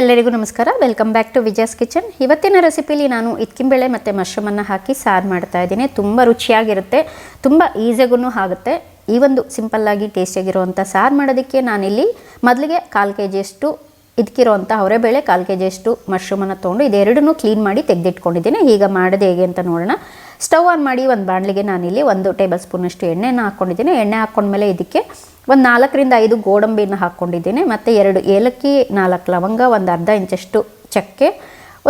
ಎಲ್ಲರಿಗೂ ನಮಸ್ಕಾರ. Welcome back to Vijaya's kitchen ಇವತ್ತಿನ ರೆಸಿಪಿಲಿ ನಾನು ಇದ್ಕಿಂಬೇಳೆ ಮತ್ತು ಮಶ್ರೂಮನ್ನು ಹಾಕಿ ಸಾರು ಮಾಡ್ತಾ ಇದ್ದೀನಿ. ತುಂಬ ರುಚಿಯಾಗಿರುತ್ತೆ, ತುಂಬ ಈಸಿಯಾಗೂ ಆಗುತ್ತೆ. ಈ ಒಂದು ಸಿಂಪಲ್ಲಾಗಿ ಟೇಸ್ಟಿಯಾಗಿರುವಂಥ ಸಾರು ಮಾಡೋದಕ್ಕೆ ನಾನಿಲ್ಲಿ ಮೊದಲಿಗೆ ಕಾಲು ಕೆ ಜಿಯಷ್ಟು ಇದಕ್ಕಿರೋವಂಥ ಅವರೆಬೇಳೆ, ಕಾಲು ಕೆ ಜಿಯಷ್ಟು ಮಶ್ರೂಮನ್ನು ತೊಗೊಂಡು ಇದೆರಡನ್ನೂ ಕ್ಲೀನ್ ಮಾಡಿ ತೆಗೆದಿಟ್ಕೊಂಡಿದ್ದೀನಿ. ಈಗ ಮಾಡೋದು ಹೇಗೆ ಅಂತ ನೋಡೋಣ. ಸ್ಟವ್ ಆನ್ ಮಾಡಿ ಒಂದು ಬಾಣಲಿಗೆ ನಾನಿಲ್ಲಿ ಒಂದು ಟೇಬಲ್ ಸ್ಪೂನಷ್ಟು ಎಣ್ಣೆನ ಹಾಕ್ಕೊಂಡಿದ್ದೀನಿ. ಎಣ್ಣೆ ಹಾಕ್ಕೊಂಡ್ಮೇಲೆ ಇದಕ್ಕೆ ಒಂದು ನಾಲ್ಕರಿಂದ ಐದು ಗೋಡಂಬಿನ ಹಾಕ್ಕೊಂಡಿದ್ದೀನಿ. ಮತ್ತು ಎರಡು ಏಲಕ್ಕಿ, ನಾಲ್ಕು ಲವಂಗ, ಒಂದು ಅರ್ಧ ಇಂಚಷ್ಟು ಚಕ್ಕೆ,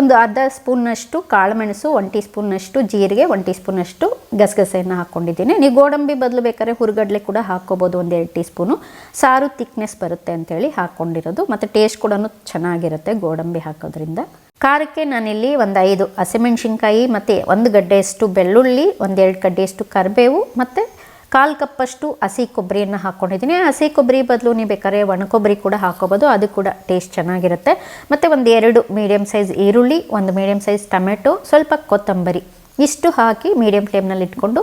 ಒಂದು ಅರ್ಧ ಸ್ಪೂನ್ನಷ್ಟು ಕಾಳುಮೆಣಸು ಒನ್ ಟೀ ಸ್ಪೂನ್ನಷ್ಟು ಜೀರಿಗೆ ಒನ್ ಟೀ ಸ್ಪೂನಷ್ಟು ಗಸಗಸೆಯನ್ನು ಹಾಕ್ಕೊಂಡಿದ್ದೀನಿ. ನೀವು ಗೋಡಂಬಿ ಬದಲು ಬೇಕಾದ್ರೆ ಹುರುಗಡ್ಲೆ ಕೂಡ ಹಾಕ್ಕೋಬೋದು, ಒಂದು ಎರಡು ಟೀ ಸ್ಪೂನು ಸಾರು ತಿಕ್ನೆಸ್ ಬರುತ್ತೆ ಅಂತೇಳಿ ಹಾಕ್ಕೊಂಡಿರೋದು. ಮತ್ತು ಟೇಸ್ಟ್ ಕೂಡ ಚೆನ್ನಾಗಿರುತ್ತೆ ಗೋಡಂಬಿ ಹಾಕೋದ್ರಿಂದ. ಖಾರಕ್ಕೆ ನಾನಿಲ್ಲಿ ಒಂದು ಐದು ಹಸಿಮೆಣ್ಸಿನ್ಕಾಯಿ ಮತ್ತು ಒಂದು ಗಡ್ಡೆಯಷ್ಟು ಬೆಳ್ಳುಳ್ಳಿ ಒಂದೆರಡು ಗಡ್ಡೆಯಷ್ಟು ಕರಿಬೇವು ಮತ್ತು ಕಾಲು ಕಪ್ಪಷ್ಟು ಹಸಿ ಕೊಬ್ಬರಿಯನ್ನು ಹಾಕ್ಕೊಂಡಿದ್ದೀನಿ ಹಸಿ ಕೊಬ್ಬರಿ ಬದಲು ನೀವು ಬೇಕಾದ್ರೆ ಒಣ ಕೊಬ್ಬರಿ ಕೂಡ ಹಾಕೋಬೋದು. ಅದು ಕೂಡ ಟೇಸ್ಟ್ ಚೆನ್ನಾಗಿರುತ್ತೆ. ಮತ್ತು ಒಂದು ಎರಡು ಮೀಡಿಯಮ್ ಸೈಜ್ ಈರುಳ್ಳಿ, ಒಂದು ಮೀಡಿಯಮ್ ಸೈಜ್ ಟೊಮೆಟೊ, ಸ್ವಲ್ಪ ಕೊತ್ತಂಬರಿ ಇಷ್ಟು ಹಾಕಿ ಮೀಡಿಯಮ್ ಫ್ಲೇಮ್ನಲ್ಲಿ ಇಟ್ಕೊಂಡು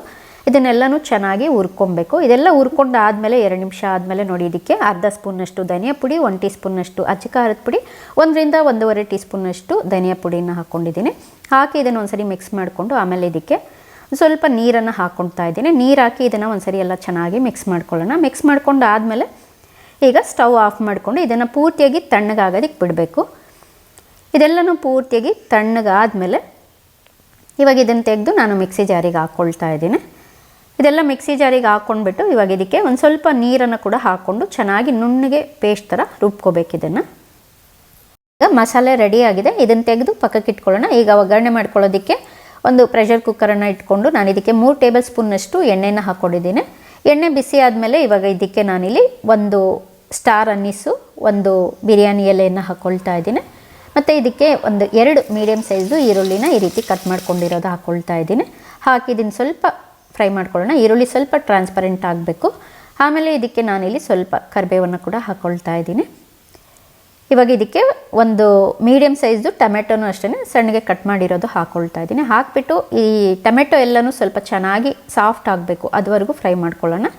ಇದನ್ನೆಲ್ಲನೂ ಚೆನ್ನಾಗಿ ಹುರ್ಕೊಬೇಕು. ಇದೆಲ್ಲ ಹುರ್ಕೊಂಡು ಆದಮೇಲೆ ಎರಡು ನಿಮಿಷ ಆದಮೇಲೆ ನೋಡಿ, ಇದಕ್ಕೆ ಅರ್ಧ ಸ್ಪೂನಷ್ಟು ಧನಿಯಾ ಪುಡಿ, ಒಂದು ಟೀ ಸ್ಪೂನಷ್ಟು ಅಚ್ಚ ಖಾರದ ಪುಡಿ, ಒಂದರಿಂದ ಒಂದೂವರೆ ಟೀ ಸ್ಪೂನಷ್ಟು ಧನಿಯಾ ಪುಡಿನ ಹಾಕ್ಕೊಂಡಿದ್ದೀನಿ ಹಾಕಿ ಇದನ್ನು ಒಂದ್ಸರಿ ಮಿಕ್ಸ್ ಮಾಡಿಕೊಂಡು ಆಮೇಲೆ ಇದಕ್ಕೆ ಸ್ವಲ್ಪ ನೀರನ್ನು ಹಾಕ್ಕೊಳ್ತಾ ಇದ್ದೀನಿ. ನೀರು ಹಾಕಿ ಇದನ್ನು ಒಂದ್ಸರಿ ಎಲ್ಲ ಚೆನ್ನಾಗಿ ಮಿಕ್ಸ್ ಮಾಡ್ಕೊಳ್ಳೋಣ. ಮಿಕ್ಸ್ ಮಾಡ್ಕೊಂಡು ಆದಮೇಲೆ ಈಗ ಸ್ಟವ್ ಆಫ್ ಮಾಡಿಕೊಂಡು ಇದನ್ನು ಪೂರ್ತಿಯಾಗಿ ತಣ್ಣಗಾಗೋದಕ್ಕೆ ಬಿಡಬೇಕು. ಇದೆಲ್ಲನೂ ಪೂರ್ತಿಯಾಗಿ ತಣ್ಣಗಾದಮೇಲೆ ಇವಾಗ ಇದನ್ನು ತೆಗೆದು ನಾನು ಮಿಕ್ಸಿ ಜಾರಿಗೆ ಹಾಕ್ಕೊಳ್ತಾ ಇದ್ದೀನಿ. ಇದೆಲ್ಲ ಮಿಕ್ಸಿ ಜಾರಿಗೆ ಹಾಕ್ಕೊಂಡ್ಬಿಟ್ಟು ಇವಾಗ ಇದಕ್ಕೆ ಒಂದು ಸ್ವಲ್ಪ ನೀರನ್ನು ಕೂಡ ಹಾಕ್ಕೊಂಡು ಚೆನ್ನಾಗಿ ನುಣ್ಣಗೆ ಪೇಸ್ಟ್ ಥರ ರುಬ್ಕೋಬೇಕು ಇದನ್ನು. ಈಗ ಮಸಾಲೆ ರೆಡಿ ಆಗಿದೆ. ಇದನ್ನು ತೆಗೆದು ಪಕ್ಕಕ್ಕೆ ಇಟ್ಕೊಳ್ಳೋಣ. ಈಗ ಒಗ್ಗರಣೆ ಮಾಡ್ಕೊಳ್ಳೋದಕ್ಕೆ ಒಂದು ಪ್ರೆಷರ್ ಕುಕ್ಕರನ್ನು ಇಟ್ಕೊಂಡು ನಾನು ಇದಕ್ಕೆ ಮೂರು ಟೇಬಲ್ ಸ್ಪೂನ್ನಷ್ಟು ಎಣ್ಣೆನ ಹಾಕ್ಕೊಂಡಿದ್ದೀನಿ ಎಣ್ಣೆ ಬಿಸಿ ಆದಮೇಲೆ ಇವಾಗ ಇದಕ್ಕೆ ನಾನಿಲ್ಲಿ ಒಂದು ಸ್ಟಾರ್ ಅನ್ನಿಸು, ಒಂದು ಬಿರಿಯಾನಿ ಎಲೆಯನ್ನು ಹಾಕ್ಕೊಳ್ತಾ ಇದ್ದೀನಿ. ಮತ್ತು ಇದಕ್ಕೆ ಒಂದು ಎರಡು ಮೀಡಿಯಮ್ ಸೈಜು ಈರುಳ್ಳಿನ ಈ ರೀತಿ ಕಟ್ ಮಾಡ್ಕೊಂಡಿರೋದು ಹಾಕ್ಕೊಳ್ತಾ ಇದ್ದೀನಿ. ಹಾಕಿದ್ದೀನಿ ಸ್ವಲ್ಪ ಫ್ರೈ ಮಾಡ್ಕೊಳ್ಳೋಣ. ಈರುಳ್ಳಿ ಸ್ವಲ್ಪ ಟ್ರಾನ್ಸ್ಪರೆಂಟ್ ಆಗಬೇಕು. ಆಮೇಲೆ ಇದಕ್ಕೆ ನಾನಿಲ್ಲಿ ಸ್ವಲ್ಪ ಕರಿಬೇವನ್ನು ಕೂಡ ಹಾಕ್ಕೊಳ್ತಾ ಇದ್ದೀನಿ. ಇವಾಗ ಇದಕ್ಕೆ ಒಂದು ಮೀಡಿಯಮ್ ಸೈಜ್ದು ಟೊಮೆಟೊನೂ ಅಷ್ಟೇ ಸಣ್ಣಗೆ ಕಟ್ ಮಾಡಿರೋದು ಹಾಕ್ಕೊಳ್ತಾ ಇದ್ದೀನಿ. ಹಾಕಿಬಿಟ್ಟು ಈ ಟೊಮೆಟೊ ಎಲ್ಲನೂ ಸ್ವಲ್ಪ ಚೆನ್ನಾಗಿ ಸಾಫ್ಟ್ ಆಗಬೇಕು. ಅದುವರೆಗೂ ಫ್ರೈ ಮಾಡ್ಕೊಳ್ಳೋಣ.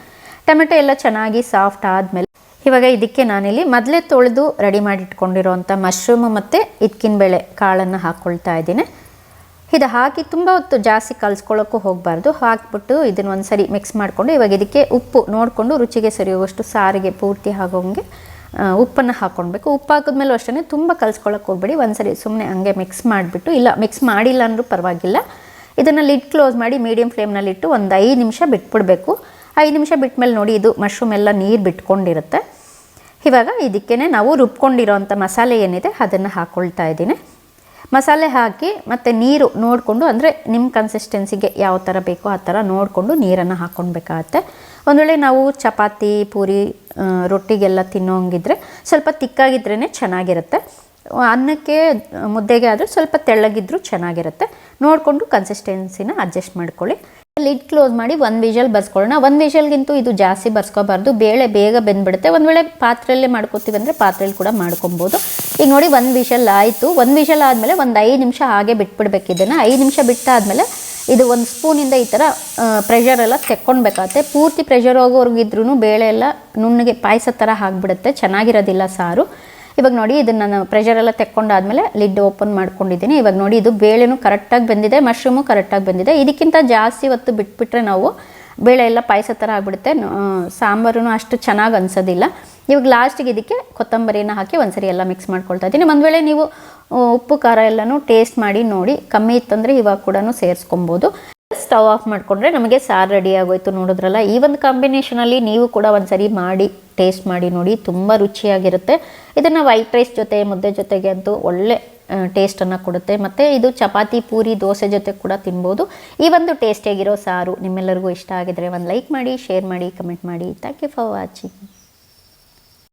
ಟೊಮೆಟೊ ಎಲ್ಲ ಚೆನ್ನಾಗಿ ಸಾಫ್ಟ್ ಆದಮೇಲೆ ಇವಾಗ ಇದಕ್ಕೆ ನಾನಿಲ್ಲಿ ಮೊದಲೇ ತೊಳೆದು ರೆಡಿ ಮಾಡಿ ಇಟ್ಕೊಂಡಿರೋವಂಥ ಮಶ್ರೂಮು ಮತ್ತು ಇದ್ಕಿನ ಬೇಳೆ ಕಾಳನ್ನು ಹಾಕ್ಕೊಳ್ತಾ ಇದ್ದೀನಿ. ಇದು ಹಾಕಿ ತುಂಬ ಹೊತ್ತು ಜಾಸ್ತಿ ಕಲಿಸ್ಕೊಳ್ಳೋಕ್ಕೂ ಹೋಗಬಾರ್ದು. ಹಾಕಿಬಿಟ್ಟು ಇದನ್ನು ಒಂದು ಸರಿ ಮಿಕ್ಸ್ ಮಾಡಿಕೊಂಡು ಇವಾಗ ಇದಕ್ಕೆ ಉಪ್ಪು ನೋಡಿಕೊಂಡು ರುಚಿಗೆ ಸರಿಯುವಷ್ಟು ಸಾರಿಗೆ ಪೂರ್ತಿ ಆಗೋಂಗೆ ಉಪ್ಪನ್ನು ಹಾಕ್ಕೊಳ್ಬೇಕು. ಉಪ್ಪು ಹಾಕಿದ್ಮೇಲೂ ಅಷ್ಟೇ ತುಂಬ ಕಲಿಸ್ಕೊಳ್ಳೋಕೆ ಹೋಗ್ಬೇಡಿ. ಒಂದು ಸರಿ ಸುಮ್ಮನೆ ಹಂಗೆ ಮಿಕ್ಸ್ ಮಾಡಿಬಿಟ್ಟು, ಇಲ್ಲ ಮಿಕ್ಸ್ ಮಾಡಿಲ್ಲ ಅಂದರೂ ಪರವಾಗಿಲ್ಲ. ಇದನ್ನು ಲಿಡ್ ಕ್ಲೋಸ್ ಮಾಡಿ ಮೀಡಿಯಮ್ ಫ್ಲೇಮ್ನಲ್ಲಿಟ್ಟು ಒಂದು ಐದು ನಿಮಿಷ ಬಿಟ್ಬಿಡಬೇಕು. ಐದು ನಿಮಿಷ ಬಿಟ್ಮೇಲೆ ನೋಡಿ ಇದು ಮಶ್ರೂಮ್ ಎಲ್ಲ ನೀರು ಬಿಟ್ಕೊಂಡಿರುತ್ತೆ. ಇವಾಗ ಇದಕ್ಕೇ ನಾವು ರುಬ್ಕೊಂಡಿರೋವಂಥ ಮಸಾಲೆ ಏನಿದೆ ಅದನ್ನು ಹಾಕ್ಕೊಳ್ತಾ ಇದ್ದೀನಿ. ಮಸಾಲೆ ಹಾಕಿ ಮತ್ತು ನೀರು ನೋಡಿಕೊಂಡು, ಅಂದರೆ ನಿಮ್ಮ ಕನ್ಸಿಸ್ಟೆನ್ಸಿಗೆ ಯಾವ ಥರ ಬೇಕೋ ಆ ಥರ ನೋಡಿಕೊಂಡು ನೀರನ್ನು ಹಾಕ್ಕೊಳ್ಬೇಕಾಗತ್ತೆ ಒಂದು ನಾವು ಚಪಾತಿ, ಪೂರಿ ರೊಟ್ಟಿಗೆಲ್ಲ ತಿನ್ನೋಂಗಿದ್ರೆ ಸ್ವಲ್ಪ ತಿಕ್ಕಾಗಿದ್ರೇ ಚೆನ್ನಾಗಿರುತ್ತೆ. ಅನ್ನಕ್ಕೆ ಮುದ್ದೆಗೆ ಆದರೆ ಸ್ವಲ್ಪ ತೆಳ್ಳಗಿದ್ರೂ ಚೆನ್ನಾಗಿರುತ್ತೆ. ನೋಡಿಕೊಂಡು ಕನ್ಸಿಸ್ಟೆನ್ಸಿನ ಅಡ್ಜಸ್ಟ್ ಮಾಡ್ಕೊಳ್ಳಿ. ಲಿಡ್ ಕ್ಲೋಸ್ ಮಾಡಿ ಒಂದು ವಿಷಲ್ ಬರ್ಸ್ಕೊಳ್ಳೋಣ. ಒಂದು ವಿಷಲ್ಗಿಂತೂ ಇದು ಜಾಸ್ತಿ ಬರ್ಸ್ಕೋಬಾರ್ದು. ಬೇಳೆ ಬೇಗ ಬೆಂದ್ಬಿಡುತ್ತೆ. ಒಂದು ವೇಳೆ ಪಾತ್ರೆಯಲ್ಲೇ ಮಾಡ್ಕೋತೀವಿ ಅಂದರೆ ಪಾತ್ರೆಯಲ್ಲಿ ಕೂಡ ಮಾಡ್ಕೊಬೋದು. ಈಗ ನೋಡಿ ಒಂದು ವಿಷಲ್ ಆಯಿತು. ಒಂದು ವಿಷಲ್ ಆದಮೇಲೆ ಒಂದು ಐದು ನಿಮಿಷ ಹಾಗೆ ಬಿಟ್ಬಿಡ್ಬೇಕು ಇದನ್ನು. ಐದು ನಿಮಿಷ ಬಿಟ್ಟಾದಮೇಲೆ ಇದು ಒಂದು ಸ್ಪೂನಿಂದ ಈ ಥರ ಪ್ರೆಷರ್ ಎಲ್ಲ ತೆಕ್ಕೊಳ್ಬೇಕಾಗತ್ತೆ ಪೂರ್ತಿ ಪ್ರೆಷರ್ ಹೋಗೋರ್ಗಿದ್ರೂ ಬೇಳೆ ಎಲ್ಲ ನುಣ್ಣಗೆ ಪಾಯಸ ಥರ ಆಗಿಬಿಡುತ್ತೆ. ಚೆನ್ನಾಗಿರೋದಿಲ್ಲ ಸಾರು. ಇವಾಗ ನೋಡಿ, ಇದನ್ನು ನಾನು ಪ್ರೆಷರ್ ಎಲ್ಲ ತೆಕ್ಕೊಂಡಾದ್ಮೇಲೆ ಲಿಡ್ ಓಪನ್ ಮಾಡ್ಕೊಂಡಿದ್ದೀನಿ. ಇವಾಗ ನೋಡಿ, ಇದು ಬೇಳೆನೂ ಕರೆಕ್ಟಾಗಿ ಬಂದಿದೆ ಮಶ್ರೂಮು ಕರೆಕ್ಟಾಗಿ ಬಂದಿದೆ. ಇದಕ್ಕಿಂತ ಜಾಸ್ತಿ ಹೊತ್ತು ಬಿಟ್ಬಿಟ್ರೆ ನಾವು ಬೇಳೆ ಎಲ್ಲ ಪಾಯಸ ಥರ ಆಗಿಬಿಡುತ್ತೆ. ಸಾಂಬಾರು ಅಷ್ಟು ಚೆನ್ನಾಗಿ ಅನ್ಸೋದಿಲ್ಲ. ಇವಾಗ ಲಾಸ್ಟಿಗೆ ಇದಕ್ಕೆ ಕೊತ್ತಂಬರಿನ ಹಾಕಿ ಒಂದ್ಸರಿ ಎಲ್ಲ ಮಿಕ್ಸ್ ಮಾಡ್ಕೊಳ್ತಾ ಇದ್ದೀನಿ. ಒಂದು ವೇಳೆ ನೀವು ಉಪ್ಪು, ಖಾರ ಎಲ್ಲನೂ ಟೇಸ್ಟ್ ಮಾಡಿ ನೋಡಿ, ಕಮ್ಮಿ ಇತ್ತಂದರೆ ಇವಾಗ ಕೂಡ ಸೇರಿಸ್ಕೊಬೋದು. ಸ್ಟವ್ ಆಫ್ ಮಾಡಿಕೊಂಡ್ರೆ ನಮಗೆ ಸಾರು ರೆಡಿ ಆಗೋಯ್ತು ನೋಡಿದ್ರಲ್ಲ. ಈ ಒಂದು ಕಾಂಬಿನೇಷನಲ್ಲಿ ನೀವು ಕೂಡ ಒಂದ್ಸರಿ ಮಾಡಿ ಟೇಸ್ಟ್ ಮಾಡಿ ನೋಡಿ, ತುಂಬ ರುಚಿಯಾಗಿರುತ್ತೆ. ಇದನ್ನು ವೈಟ್ ರೈಸ್ ಜೊತೆ, ಮುದ್ದೆ ಜೊತೆಗೆ ಅಂತೂ ಒಳ್ಳೆ ಟೇಸ್ಟನ್ನು ಕೊಡುತ್ತೆ. ಮತ್ತು ಇದು ಚಪಾತಿ, ಪೂರಿ, ದೋಸೆ ಜೊತೆ ಕೂಡ ತಿನ್ಬೋದು. ಈ ಒಂದು ಟೇಸ್ಟಿಯಾಗಿರೋ ಸಾರು ನಿಮ್ಮೆಲ್ಲರಿಗೂ ಇಷ್ಟ ಆಗಿದ್ರೆ ಒಂದು ಲೈಕ್ ಮಾಡಿ ಶೇರ್ ಮಾಡಿ ಕಮೆಂಟ್ ಮಾಡಿ. Thank you for watching